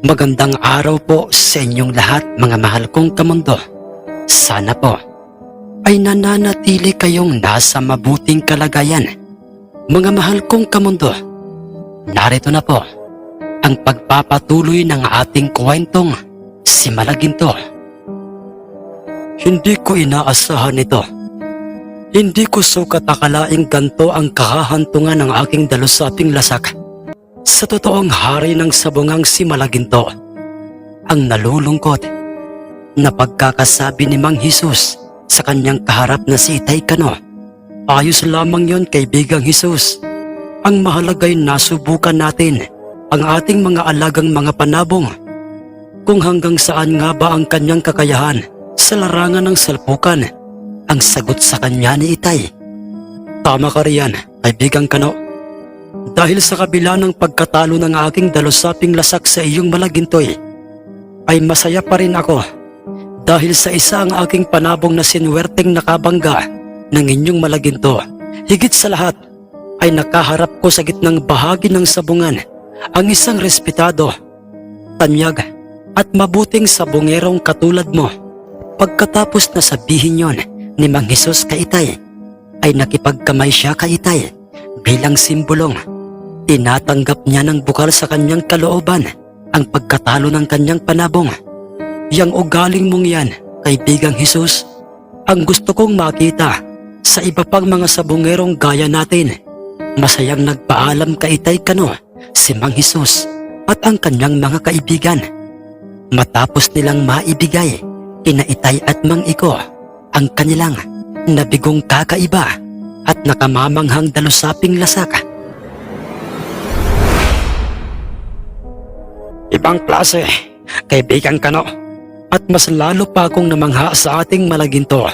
Magandang araw po sa inyong lahat mga mahal kong kamundo. Sana po ay nananatili kayong nasa mabuting kalagayan. Mga mahal kong kamundo, narito na po ang pagpapatuloy ng ating kwentong si Malaginto. Hindi ko inaasahan ito. Hindi ko sukat akalaing ganto ang kahahantungan ng aking dalusaping lasak. Sa totoong hari ng sabungang si Malaginto, ang nalulungkot na pagkakasabi ni Mang Jesus sa kanyang kaharap na si Itay Kano. Ayos lamang yon kaibigang Jesus. Ang mahalagay nasubukan natin ang ating mga alagang mga panabong. Kung hanggang saan nga ba ang kanyang kakayahan sa larangan ng salpukan, ang sagot sa kanya ni Itay. Tama ka riyan, kaibigang Kano. Dahil sa kabila ng pagkatalo ng aking dalusaping lasak sa iyong malagintoy, ay masaya pa rin ako dahil sa isa ang aking panabong na sinwerteng nakabangga ng inyong malaginto. Higit sa lahat ay nakaharap ko sa gitnang bahagi ng sabungan ang isang respetado, tanyag at mabuting sabungerong katulad mo. Pagkatapos na sabihin yon ni Mang Jesus kay Itay, ay nakipagkamay siya kay Itay bilang simbolong tinatanggap niya ng bukal sa kanyang kalooban ang pagkatalo ng kanyang panabong. Yang ugaling mong yan, kaibigang Jesus, ang gusto kong makita sa iba pang mga sabungerong gaya natin. Masayang nagpaalam kay Itay Kano, si Mang Jesus at ang kanyang mga kaibigan. Matapos nilang maibigay kina Itay at Mang Iko ang kanilang nabigong kakaiba at nakamamanghang dalusaping lasak. Ibang klase, kaibigan ka no? At mas lalo pa akong namangha sa ating malaginto.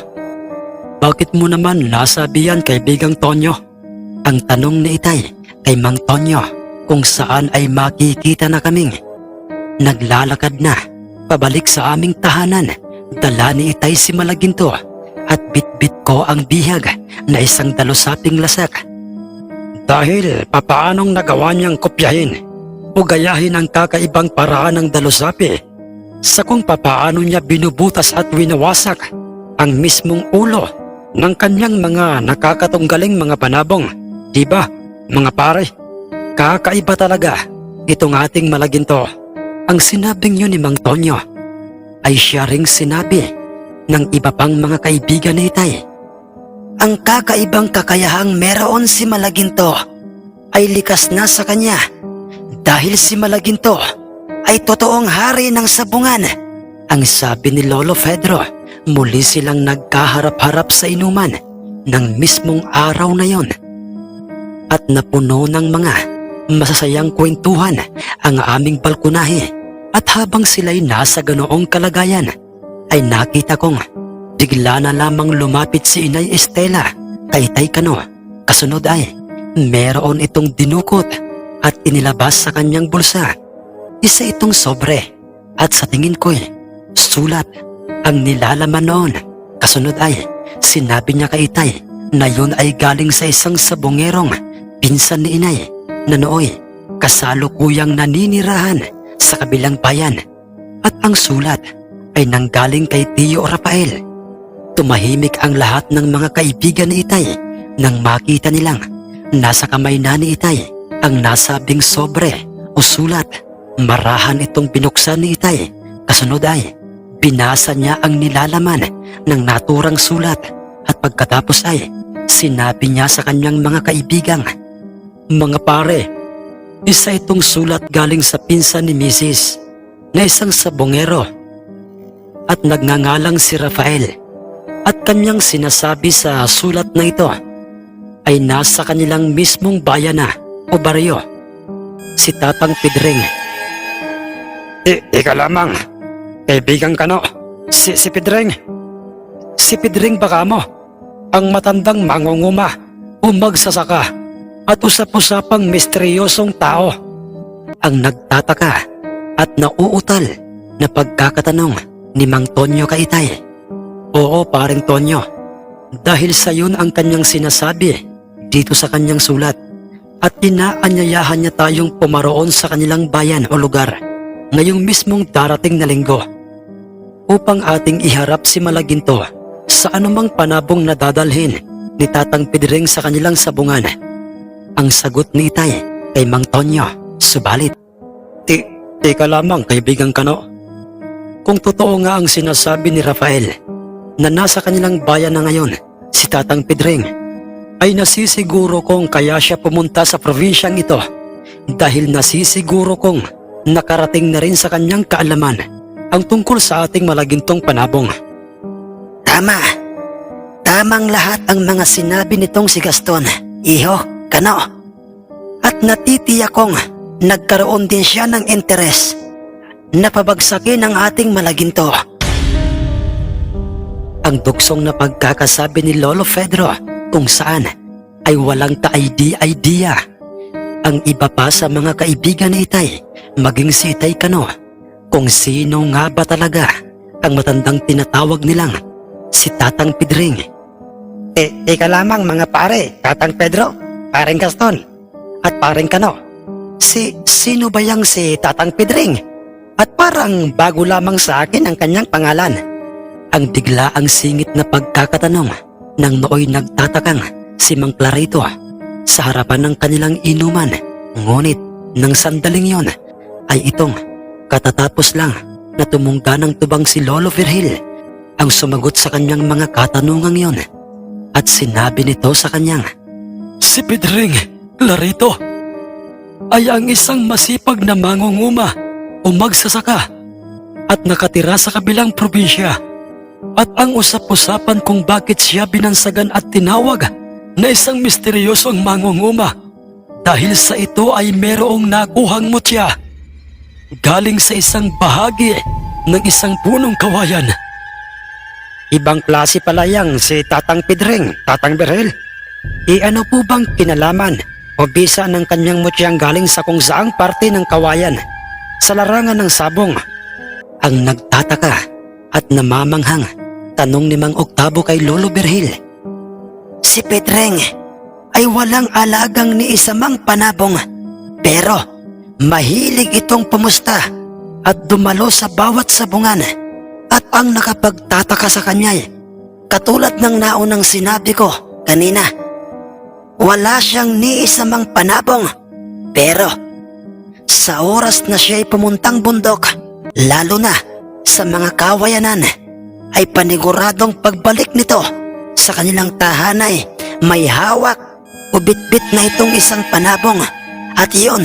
Bakit mo naman nasabi yan kaibigang Tonyo? Ang tanong ni Itay kay Mang Tonyo kung saan ay makikita na kaming naglalakad na pabalik sa aming tahanan. Dala ni Itay si Malaginto at bitbit ko ang bihag na isang dalusaping lasak. Dahil papaanong nagawa niyang kopyahin o gayahin ang kakaibang paraan ng dalusapi sa kung papaano niya binubutas at winawasak ang mismong ulo ng kanyang mga nakakatunggaling mga panabong. Diba, mga pare? Kakaiba talaga itong ating malaginto. Ang sinabing yun ni Mang Tonyo ay siya ring sinabi ng iba pang mga kaibigan ni Itay. Ang kakaibang kakayahang meron si Malaginto ay likas na sa kanya dahil si Malaginto ay totoong hari ng sabungan. Ang sabi ni Lolo Pedro, muli silang nagkaharap-harap sa inuman ng mismong araw na yon. At napuno ng mga masasayang kwentuhan ang aming balkonahe at habang sila'y nasa ganoong kalagayan ay nakita kong bigla na lamang lumapit si Inay Estela kay Tay Kano. Kasunod ay meron itong dinukot inilabas sa kanyang bulsa. Isa itong sobre at sa tingin ko'y sulat ang nilalaman noon. Kasunod ay sinabi niya kay Itay na yun ay galing sa isang sabongerong pinsan ni Inay na nooy kasalukuyang naninirahan sa kabilang bayan at ang sulat ay nanggaling kay Tio Rafael. Tumahimik ang lahat ng mga kaibigan ni Itay nang makita nilang nasa kamay na ni Itay ang nasabing sobre o sulat. Marahan itong binuksan ni Itay. Kasunod ay binasa niya ang nilalaman ng naturang sulat at pagkatapos ay sinabi niya sa kanyang mga kaibigang, Mga pare, isa itong sulat galing sa pinsan ni Mrs. na isang sabongero at nagngangalang si Rafael at kanyang sinasabi sa sulat na ito ay nasa kanilang mismong bayan na o baryo, si Tatang Pidring. I, ika lamang, kaibigan ka no, si, si Pidring. Si Pidring baka mo, ang matandang mangunguma o magsasaka at usap-usapang misteryosong tao. Ang nagtataka at nauutal na pagkakatanong ni Mang Tonyo Kaitay. Oo, paring Tonyo. Dahil sa yun ang kanyang sinasabi dito sa kanyang sulat. At inaanyayahan niya tayong pumaroon sa kanilang bayan o lugar ngayong mismong darating na linggo upang ating iharap si Malaginto sa anumang panabong nadadalhin ni Tatang Pidring sa kanilang sabungan. Ang sagot ni Itay kay Mang Tonyo, subalit. Ti, teka lamang kaibigan kano. Kung totoo nga ang sinasabi ni Rafael na nasa kanilang bayan na ngayon si Tatang Pidring, ay nasisiguro kong kaya siya pumunta sa probinsyang ito dahil nasisiguro kong nakarating na rin sa kanyang kaalaman ang tungkol sa ating malagintong panabong. Tama. Tamang lahat ang mga sinabi nitong si Gaston. Iho, kano. At natitiyak kong nagkaroon din siya ng interes na pabagsakin ang ating malaginto. Ang duksong na pagkakasabi ni Lolo Pedro kung saan ay walang ka-idea-idea. Ang iba pa sa mga kaibigan ni Itay, maging si Itay Kano, kung sino nga ba talaga ang matandang tinatawag nilang si Tatang Pidring. Eh, ika lamang mga pare, Tatang Pedro, paring Gaston, At paring Kano, si sino ba yang si Tatang Pidring? at parang bago lamang sa akin ang kanyang pangalan. Ang bigla ang singit na pagkakatanong nang nooy nagtatakang si Mang Clarito sa harapan ng kanilang inuman. Ngunit nang sandaling yon ay itong katatapos lang na tumungga ng tubang si Lolo Virgil ang sumagot sa kanyang mga katanungang yon at sinabi nito sa kanyang Si Pedring Clarito ay ang isang masipag na mangunguma o magsasaka at nakatira sa kabilang probinsya. At ang usap-usapan kung bakit siya binansagan at tinawag na isang misteryosong mangunguma dahil sa ito ay merong nakuhang mutya galing sa isang bahagi ng isang punong kawayan. Ibang klase pala yang si Tatang Pidring, Tatang Berhel. E ano po bang kinalaman o bisa ng kanyang mutyang galing sa kung saang parte ng kawayan sa larangan ng sabong? Ang nagtataka at namamanghang tanong ni Mang Oktabo kay Lolo Berhil. Si Pedreng ay walang alagang ni isamang panabong. Pero mahilig itong pumusta at dumalo sa bawat sabungan. At ang nakapagtataka sa kanya katulad ng naunang sinabi ko kanina, wala siyang ni isamang panabong. Pero sa oras na siya'y pumuntang bundok, lalo na sa mga kawayanan, ay paniguradong pagbalik nito sa kanilang tahanay. May hawak o bitbit na itong isang panabong at iyon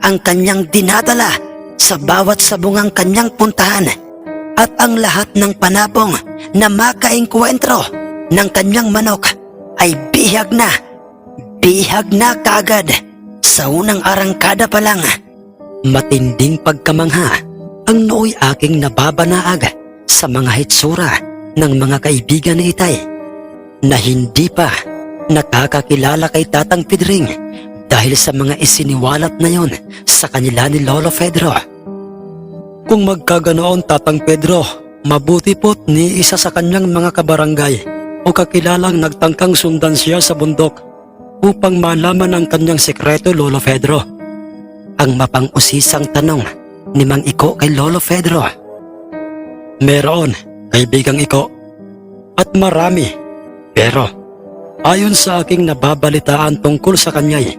ang kanyang dinadala sa bawat sabungang kanyang puntahan at ang lahat ng panabong na makaengkwentro ng kanyang manok ay bihag na bihag na kaagad sa unang arangkada pa lang. Matinding pagkamangha ang nooy aking nababanaag sa mga hitsura ng mga kaibigan ni Itay na hindi pa nakakakilala kay Tatang Pedring dahil sa mga isiniwalat na yon sa kanila ni Lolo Pedro. Kung magkaganoon Tatang Pedro, mabuti po't ni isa sa kanyang mga kabarangay o kakilalang nagtangkang sundan siya sa bundok upang malaman ang kanyang sekreto Lolo Pedro. Ang mapang-usisang tanong ni Mang Iko kay Lolo Pedro. Meron, kaibigang Iko. At marami. Pero, ayon sa aking nababalitaan tungkol sa kanya'y,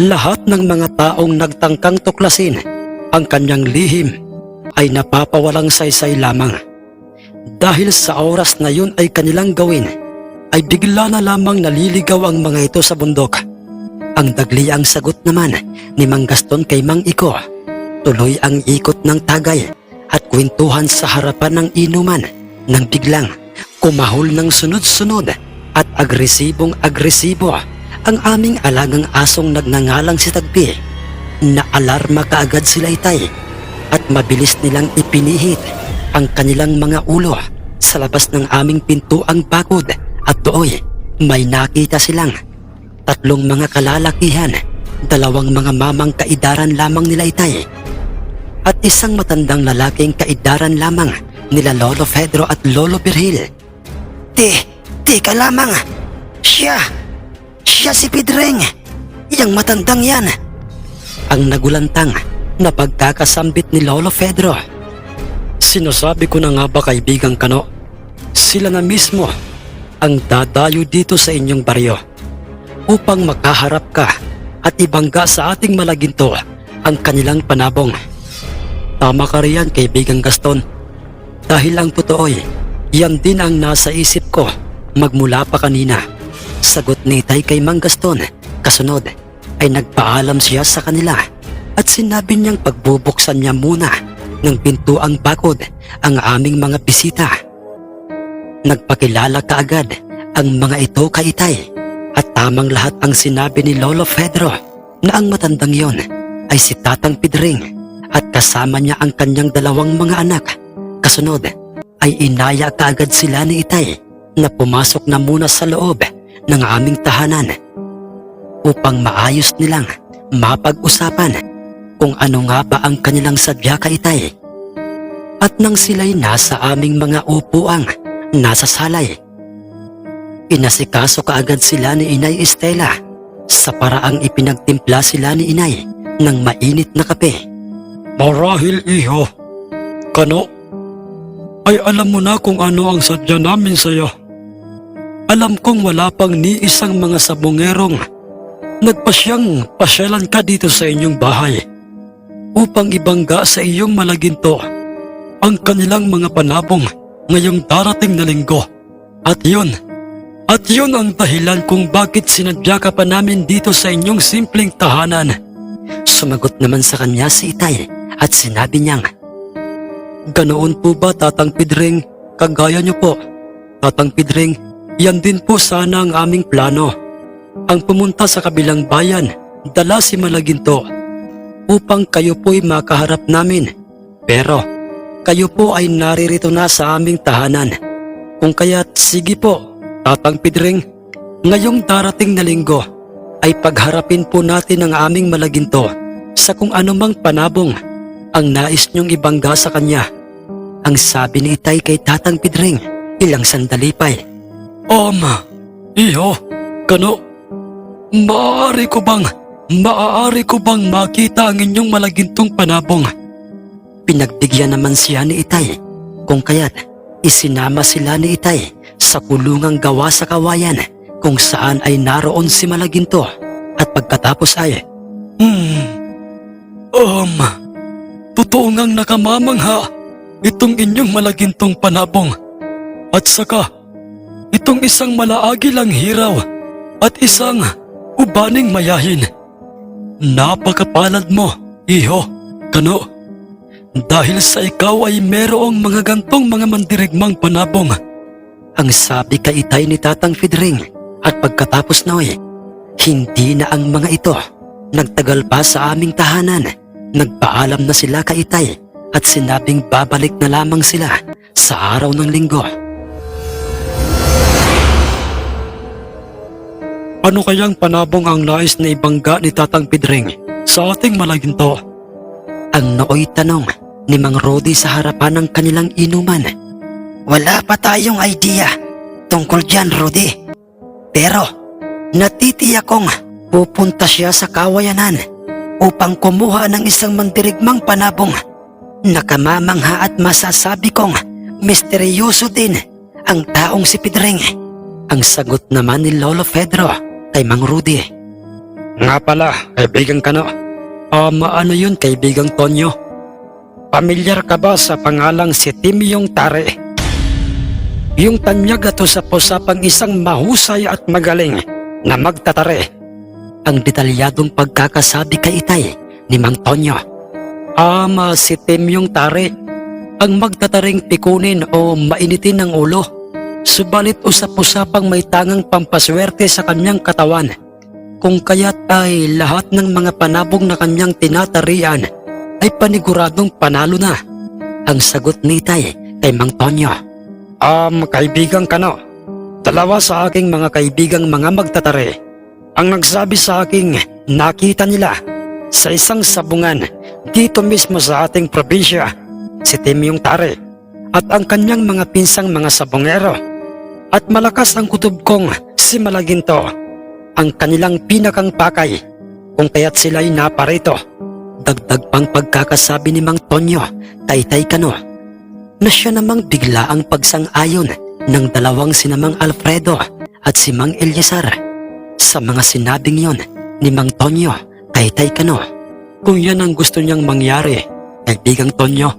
lahat ng mga taong nagtangkang tuklasin ang kanyang lihim ay napapawalang saysay lamang. Dahil sa oras na yun ay kanilang gawin, ay bigla na lamang naliligaw ang mga ito sa bundok. Ang dagli ang sagot naman ni Mang Gaston kay Mang Iko. Tuloy ang ikot ng tagay at kwentuhan sa harapan ng inuman nang biglang kumahol ng sunod-sunod at agresibong agresibo ang aming alagang asong nagngangalang si Tagpi. Naalarma kaagad sila itay at mabilis nilang ipinihit ang kanilang mga ulo sa labas ng aming pintuang bakod at dooy may nakita silang tatlong mga kalalakihan, dalawang mga mamang kaidaran lamang nila itay at isang matandang lalaking kaidaran lamang nila Lolo Pedro at Lolo Virgil. Ti, tika lamang. Siya, siya si Pedreng. Yang matandang yan. Ang nagulantang na pagkakasambit ni Lolo Pedro. Sinasabi ko na nga ba kaibigang kano, sila na mismo ang dadayo dito sa inyong baryo upang makaharap ka at ibangga sa ating malaginto ang kanilang panabong. Tama ka riyan kaibigang Gaston. Dahil ang totoo'y, yan din ang nasa isip ko magmula pa kanina. Sagot ni Tay kay Mang Gaston, kasunod ay nagpaalam siya sa kanila at sinabi niyang pagbubuksan niya muna ng pintuang bakod ang aming mga bisita. Nagpakilala kaagad ang mga ito kay Itay at tamang lahat ang sinabi ni Lolo Pedro na ang matandang yon ay si Tatang Pidring at kasama niya ang kanyang dalawang mga anak. Kasunod ay inaya kaagad sila ni Itay na pumasok na muna sa loob ng aming tahanan upang maayos nilang mapag-usapan kung ano nga ba ang kanilang sadya kay Itay. At nang sila'y nasa aming mga upuang nasa salay, inasikaso kaagad sila ni Inay Estela sa paraang ipinagtimpla sila ni Inay ng mainit na kape. Marahil iho, kano, ay alam mo na kung ano ang sadya namin sa iyo. Alam kong wala pang ni isang mga sabongerong nagpasyang pasyalan ka dito sa inyong bahay upang ibangga sa iyong malaginto ang kanilang mga panabong ngayong darating na linggo. At yun, at yun ang dahilan kung bakit sinadya ka pa namin dito sa inyong simpleng tahanan. Sumagot naman sa kanya si Itay at sinabi niyang, Ganoon po ba Tatang Pidring? Kagaya niyo po. Tatang Pidring, yan din po sana ang aming plano. Ang pumunta sa kabilang bayan, dala si Malaginto upang kayo po'y makaharap namin. Pero kayo po ay naririto na sa aming tahanan. Kung kaya't sige po, Tatang Pidring, ngayong darating na linggo ay pagharapin po natin ang aming Malaginto sa kung anumang panabong ang nais niyong ibangga sa kanya. Ang sabi ni Itay kay Tatang Pidring ilang sandali pa'y, Oma, iyo, kano, maaari ko bang, maaari ko bang makita ang inyong malagintong panabong? Pinagbigyan naman siya ni Itay kung kaya't isinama sila ni Itay sa kulungang gawa sa kawayan kung saan ay naroon si Malaginto at pagkatapos ay, Hmm, um, totoo ngang nakamamangha itong inyong malagintong panabong at saka itong isang malaagi lang hiraw at isang ubaning mayahin. Napakapalad mo, iho, kano. Dahil sa ikaw ay merong mga gantong mga mandirigmang panabong. Ang sabi kay Itay ni Tatang Fidring at pagkatapos noy, hindi na ang mga ito nagtagal pa sa aming tahanan. Nagpaalam na sila kay Itay at sinabing babalik na lamang sila sa araw ng linggo. Ano kayang panabong ang nais na ibangga ni Tatang Pidring sa ating malaginto? Ang nooy tanong ni Mang Rodi sa harapan ng kanilang inuman. Wala pa tayong idea tungkol dyan, Rudy. Pero, natitiyak kong pupunta siya sa kawayanan upang kumuha ng isang mandirigmang panabong. Nakamamangha at masasabi kong misteryoso din ang taong si Pidring. Ang sagot naman ni Lolo Pedro kay Mang Rudy. Nga pala, kaibigan ka no. Um, ano yun, kaibigang Tonyo? Pamilyar ka ba sa pangalang si Timyong Tare? Yung tanyag ato sa posapang isang mahusay at magaling na magtatare. Ang detalyadong pagkakasabi kay Itay ni Mang Tonyo. Ama si Timyong Tare, ang magtataring pikunin o mainitin ng ulo. Subalit usap-usapang may tangang pampaswerte sa kanyang katawan. Kung kaya't ay lahat ng mga panabong na kanyang tinatarian ay paniguradong panalo na. Ang sagot ni Tay kay Mang Tonyo. Um, kaibigan ka no. Dalawa sa aking mga kaibigang mga magtatare ang nagsabi sa aking nakita nila sa isang sabungan dito mismo sa ating probinsya, si Timyong Tare at ang kanyang mga pinsang mga sabongero at malakas ang kutob kong si Malaginto. Ang kanilang pinakang pakay kung kaya't sila'y naparito. Dagdag pang pagkakasabi ni Mang Tonyo, Taytay Kano, na siya namang bigla ang pagsang-ayon ng dalawang sinamang Alfredo at si Mang Eliasar. Sa mga sinabing yon ni Mang Tonyo, Taytay Kano, kung yan ang gusto niyang mangyari, kaibigang Tonyo,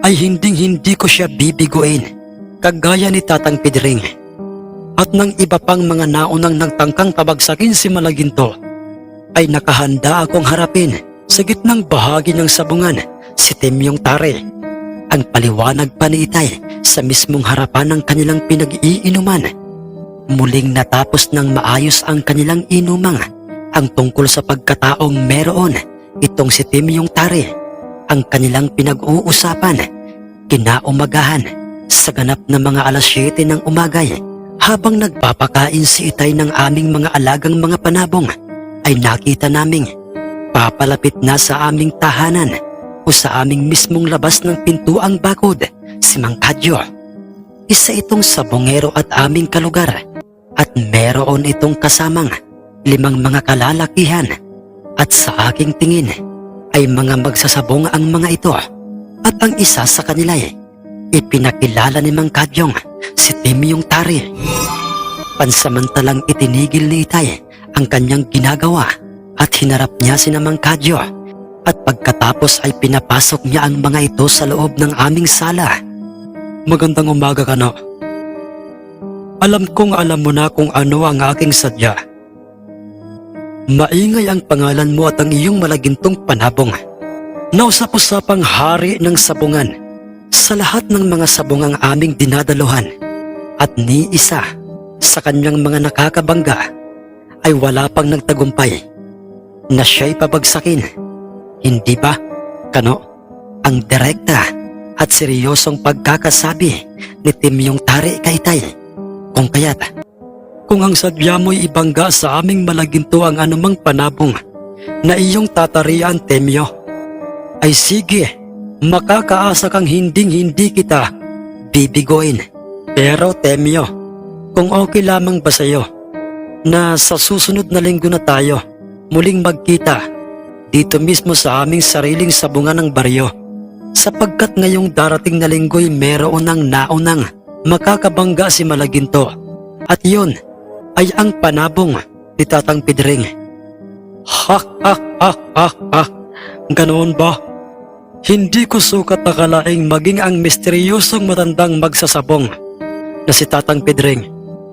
ay hinding hindi ko siya bibiguin, kagaya ni Tatang Pidring. At ng iba pang mga naunang nagtangkang pabagsakin si Malaginto, ay nakahanda akong harapin sa gitnang bahagi ng sabungan si Temyong Tare. Ang paliwanag pa ni Itay sa mismong harapan ng kanilang pinag-iinuman. Muling natapos ng maayos ang kanilang inumang ang tungkol sa pagkataong meron itong si Temyong Tare. Ang kanilang pinag-uusapan, kinaumagahan sa ganap na mga alas 7 ng umagay habang nagpapakain si Itay ng aming mga alagang mga panabong ay nakita naming papalapit na sa aming tahanan o sa aming mismong labas ng pintuang bakod si Mang Kadyo. Isa itong sabongero at aming kalugar at meron itong kasamang limang mga kalalakihan at sa aking tingin ay mga magsasabong ang mga ito at ang isa sa kanila ay ipinakilala ni Mang Kadyong si Timyong Tari. Pansamantalang itinigil ni Itay ang kanyang ginagawa at hinarap niya si Mang Kadyo at pagkatapos ay pinapasok niya ang mga ito sa loob ng aming sala. Magandang umaga ka no. Alam kong alam mo na kung ano ang aking sadya. Maingay ang pangalan mo at ang iyong malagintong panabong. Nausap-usapang hari ng sabungan sa lahat ng mga sabungang aming dinadaluhan at ni isa sa kanyang mga nakakabangga ay wala pang nagtagumpay na siya'y pabagsakin. Hindi ba, Kano, ang direkta at seryosong pagkakasabi ni Timyong Tari Kaitay kung kaya't kung ang sadya mo'y ibangga sa aming malaginto ang anumang panabong na iyong tatarian, Temyo, ay sige, makakaasa kang hinding-hindi kita bibigoin. Pero, Temyo, kung okay lamang ba sa'yo na sa susunod na linggo na tayo muling magkita dito mismo sa aming sariling sabungan ng baryo sapagkat ngayong darating na linggo'y meron ng naunang makakabangga si Malaginto at yun ay ang panabong ni Tatang Pidring. Ha ha ha ha ha Ganoon ba? Hindi ko sukat akalaing maging ang misteryosong matandang magsasabong na si Tatang Pidring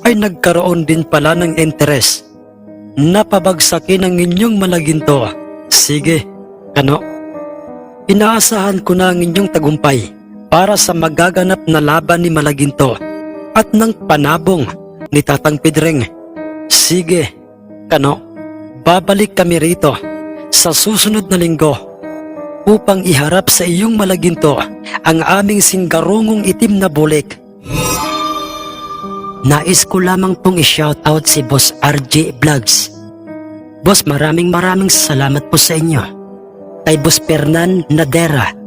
ay nagkaroon din pala ng interes. Napabagsakin ang inyong malaginto. Sige, kano? Inaasahan ko na ang inyong tagumpay para sa magaganap na laban ni Malaginto at ng panabong ni Tatang Pidring. Sige, kano? Babalik kami rito sa susunod na linggo upang iharap sa iyong Malaginto ang aming singgarungong itim na bulik. Nais ko lamang pong i-shoutout si Boss RJ Vlogs. Boss, maraming maraming salamat po sa inyo. Kay Boss Fernan Nadera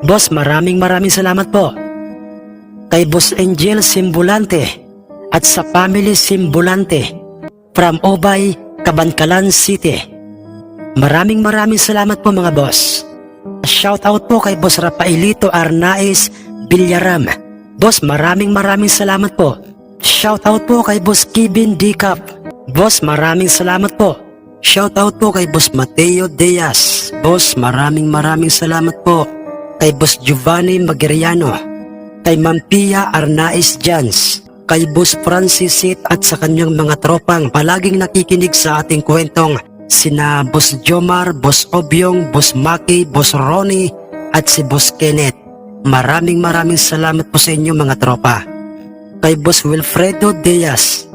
Boss, maraming maraming salamat po. Kay Boss Angel Simbulante at sa Family Simbulante from Obay, Kabankalan City. Maraming maraming salamat po mga boss. Shout out po kay Boss Rafaelito Arnaiz Villarram. Boss, maraming maraming salamat po. Shout out po kay Boss Kevin Dicap. Boss, maraming salamat po. Shout out po kay Boss Mateo Diaz. Boss, maraming maraming salamat po. Kay Boss Giovanni Magiriano. Kay Ma'am Pia Arnaiz Jans. Kay Boss Francis Sit at sa kanyang mga tropang palaging nakikinig sa ating kwentong sina Boss Jomar, Boss Obyong, Boss Maki, Boss Ronnie at si Boss Kenneth. Maraming maraming salamat po sa inyo mga tropa. Kay Boss Wilfredo Diaz,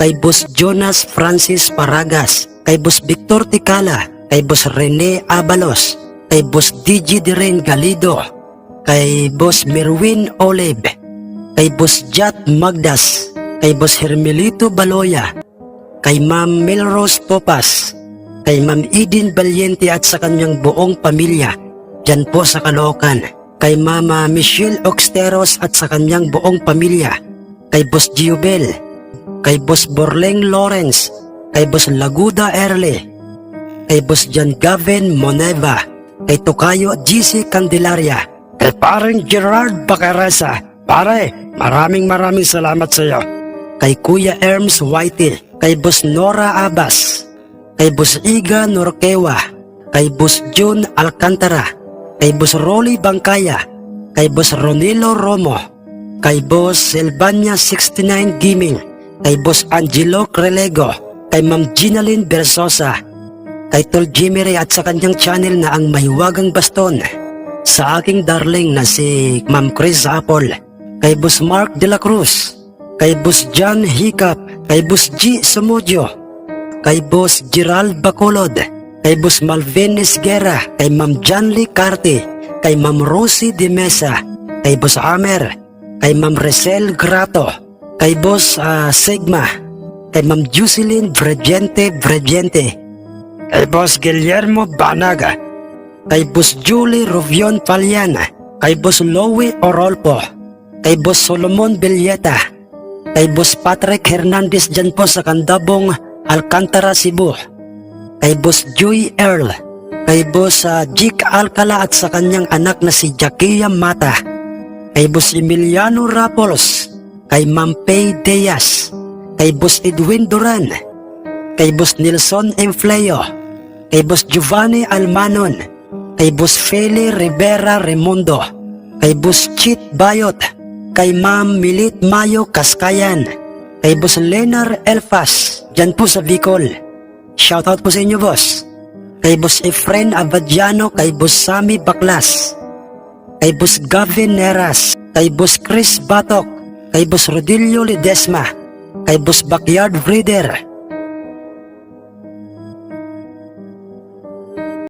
kay Boss Jonas Francis Paragas, kay Boss Victor Tikala, kay Boss Rene Abalos, kay Boss DJ Diren Galido, kay Boss Merwin Olive, kay Boss Jat Magdas, kay Boss Hermelito Baloya, kay Ma'am Melrose Popas, kay Ma'am Eden Valiente at sa kanyang buong pamilya, dyan po sa Caloocan, kay Mama Michelle Oxteros at sa kanyang buong pamilya, kay Boss Giobel, kay Boss Borleng Lawrence, kay Boss Laguda Erle, kay Boss John Gavin Moneva, kay Tokayo GC Candelaria, kay parang Gerard Bacaresa. Pare, maraming maraming salamat sa iyo. Kay Kuya Erms Whitey, kay Boss Nora Abbas, kay Boss Iga Norquewa, kay Boss June Alcantara, kay Boss Rolly Bangkaya, kay Boss Ronilo Romo, kay Boss Silvania 69 Gaming, kay Boss Angelo Crelego, kay Ma'am Ginalyn Bersosa, kay Tol Jimmy Ray at sa kanyang channel na ang Mahiwagang Baston, sa aking darling na si Ma'am Chris Apple, kay Boss Mark De La Cruz, kay Boss John Hiccup, kay Boss G. Sumudio, kay Boss Gerald Bacolod, kay Boss Malvin Esguera, kay Ma'am Janly Carte, kay Ma'am Rosie De Mesa, kay Boss Amer, kay Ma'am Resel Grato, kay Boss ah, Sigma, kay Ma'am Jocelyn Bregente Bregente, kay Boss Guillermo Banaga, kay Boss Julie Rovion Paliana, kay Boss Lowe Orolpo, kay Boss Solomon Villeta, kay Boss Patrick Hernandez dyan po sa Kandabong, Alcantara, Cebu, kay Boss Joy Earl, kay Boss ah, Jik Alcala at sa kanyang anak na si Jakia Mata, kay Boss Emiliano Rapolos, kay Ma'am Pay Diaz, kay Boss Edwin Duran, kay Boss Nelson Enfleo, kay Boss Giovanni Almanon, kay Boss Feli Rivera Remundo, kay Boss Chit Bayot, kay Ma'am Milit Mayo Kaskayan, kay Boss Lenar Elfas, dyan po sa Bicol. Shoutout po sa inyo, boss. Kay Boss Efren Abadiano, kay Boss Sami Baklas, kay Boss Gavin Neras, kay Boss Chris Batok, kay Boss Rodilio Ledesma, kay Boss Backyard Breeder,